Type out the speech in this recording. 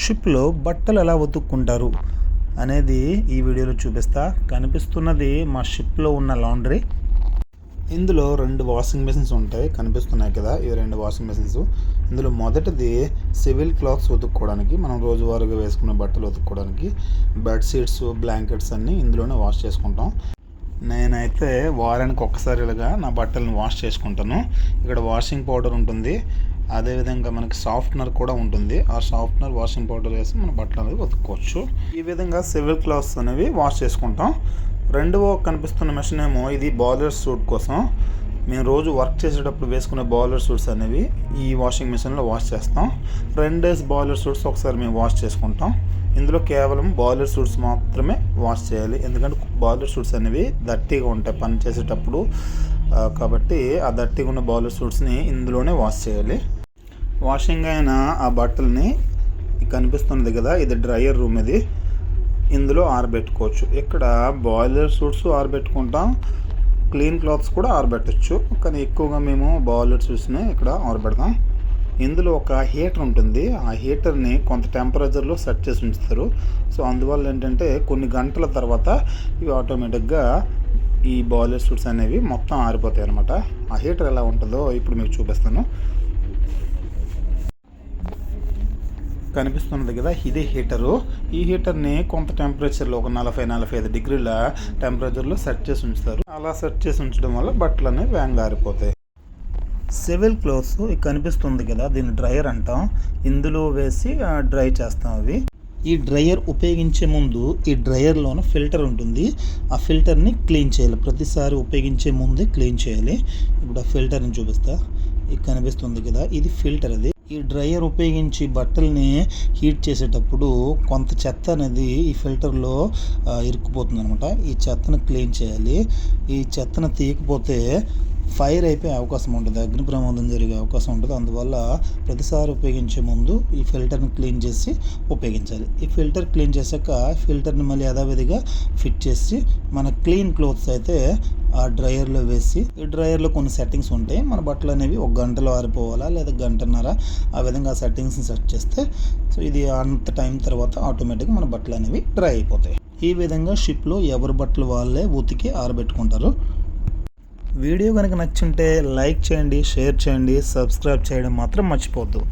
షిప్లో బట్టలు ఎలా ఉతుక్కుంటారు అనేది ఈ వీడియోలో చూపిస్తా. కనిపిస్తున్నది మా షిప్లో ఉన్న లాండ్రీ. ఇందులో రెండు వాషింగ్ మెషిన్స్ ఉంటాయి కనిపిస్తున్నాయి కదా ఇవి రెండు వాషింగ్ మెషిన్స్. ఇందులో మొదటిది సివిల్ క్లాత్స్ ఉతుక్కోవడానికి మనం రోజువారీగా వేసుకునే బట్టలు ఉతుక్కోవడానికి. బెడ్షీట్స్ బ్లాంకెట్స్ అన్నీ ఇందులోనే వాష్ చేసుకుంటాం. నేనైతే వారానికి ఒక్కసారిగా నా బట్టలను వాష్ చేసుకుంటాను. ఇక్కడ వాషింగ్ పౌడర్ ఉంటుంది అదేవిధంగా మనకి సాఫ్ట్నర్ కూడా ఉంటుంది. ఆ సాఫ్ట్నర్ వాషింగ్ పౌడర్ వేసి మన బట్టలు అనేది ఉతుక్కోవచ్చు. ఈ విధంగా సివిల్ క్లాత్స్ అనేవి వాష్ చేసుకుంటాం. రెండవ కనిపిస్తున్న మెషిన్ ఏమో ఇది బాయిలర్ సూట్ కోసం. మేము రోజు వర్క్ చేసేటప్పుడు వేసుకునే బాయిలర్ సూట్స్ అనేవి ఈ వాషింగ్ మిషన్లో వాష్ చేస్తాం. రెండు డేస్ బాయిలర్ సూట్స్ ఒకసారి మేము వాష్ చేసుకుంటాం. ఇందులో కేవలం బాయిలర్ సూట్స్ మాత్రమే వాష్ చేయాలి. ఎందుకంటే బాయిలర్ సూట్స్ అనేవి దట్టిగా ఉంటాయి పని చేసేటప్పుడు. కాబట్టి ఆ దట్టిగా ఉన్న బాయిలర్ సూట్స్ని ఇందులోనే వాష్ చేయాలి. వాషింగ్ అయిన ఆ బట్టల్ని కనిపిస్తున్నది కదా ఇది డ్రయర్ రూమ్ ఇది. ఇందులో ఆరబెట్టుకోవచ్చు. ఇక్కడ బాయిలర్ సూట్స్ ఆరబెట్టుకుంటాం. క్లీన్ క్లాత్స్ కూడా ఆరబెట్టచ్చు. కానీ ఎక్కువగా మేము బాయిలర్ సూట్స్ని ఇక్కడ ఆరబెడతాం. ఇందులో ఒక హీటర్ ఉంటుంది. ఆ హీటర్ని కొంత టెంపరేచర్లో సెట్ చేసి ఉంచుతారు. సో అందువల్ల ఏంటంటే కొన్ని గంటల తర్వాత ఇవి ఆటోమేటిక్గా ఈ బాయిలర్ సూట్స్ అనేవి మొత్తం ఆరిపోతాయి అనమాట ఆ హీటర్ ఎలా ఉంటుందో ఇప్పుడు మీకు చూపిస్తాను. కనిపిస్తున్నది కదా ఇదే హీటరు. ఈ హీటర్ని కొంత టెంపరేచర్లో ఒక నలభై నలభై ఐదు డిగ్రీల టెంపరేచర్లో సెట్ చేసి ఉంచుతారు. అలా సెట్ చేసి ఉంచడం వల్ల బట్టలు అనేవి వేంగారిపోతాయి. సివిల్ క్లోత్స్ కనిపిస్తుంది కదా దీన్ని డ్రయర్ అంటాం. ఇందులో వేసి డ్రై చేస్తాం అవి. ఈ డ్రయర్ ఉపయోగించే ముందు ఈ డ్రయర్లోన ఫిల్టర్ ఉంటుంది. ఆ ఫిల్టర్ని క్లీన్ చేయాలి. ప్రతిసారి ఉపయోగించే ముందే క్లీన్ చేయాలి. ఇప్పుడు ఆ ఫిల్టర్ని చూపిస్తా. ఇది కనిపిస్తుంది కదా ఇది ఫిల్టర్ అది. ఈ డ్రయర్ ఉపయోగించి బట్టల్ని హీట్ చేసేటప్పుడు కొంత చెత్త అనేది ఈ ఫిల్టర్లో ఇరుక్కుపోతుంది అనమాట ఈ చెత్తను క్లీన్ చేయాలి. ఈ చెత్తను తీయకపోతే ఫైర్ అయిపోయే అవకాశం ఉంటుంది. అగ్ని ప్రమాదం జరిగే అవకాశం ఉంటుంది. అందువల్ల ప్రతిసారి ఉపయోగించే ముందు ఈ ఫిల్టర్ని క్లీన్ చేసి ఉపయోగించాలి. ఈ ఫిల్టర్ క్లీన్ చేశాక ఫిల్టర్ని మళ్ళీ యథావిధిగా ఫిట్ చేసి మన క్లీన్ క్లోత్స్ అయితే ఆ డ్రయర్లో వేసి ఈ డ్రయర్లో కొన్ని సెట్టింగ్స్ ఉంటాయి మన బట్టలు అనేవి ఒక గంటలో ఆరిపోవాలా లేదా గంటన్నర ఆ విధంగా సెట్టింగ్స్ని సెట్ చేస్తే సో ఇది అంత టైం తర్వాత ఆటోమేటిక్గా మన బట్టలు అనేవి డ్రై అయిపోతాయి. ఈ విధంగా షిప్లో ఎవరి బట్టలు వాళ్ళే ఉతికి ఆరబెట్టుకుంటారు. వీడియో కనుక నచ్చుంటే లైక్ చేయండి షేర్ చేయండి సబ్స్క్రైబ్ చేయడం మాత్రం మర్చిపోవద్దు.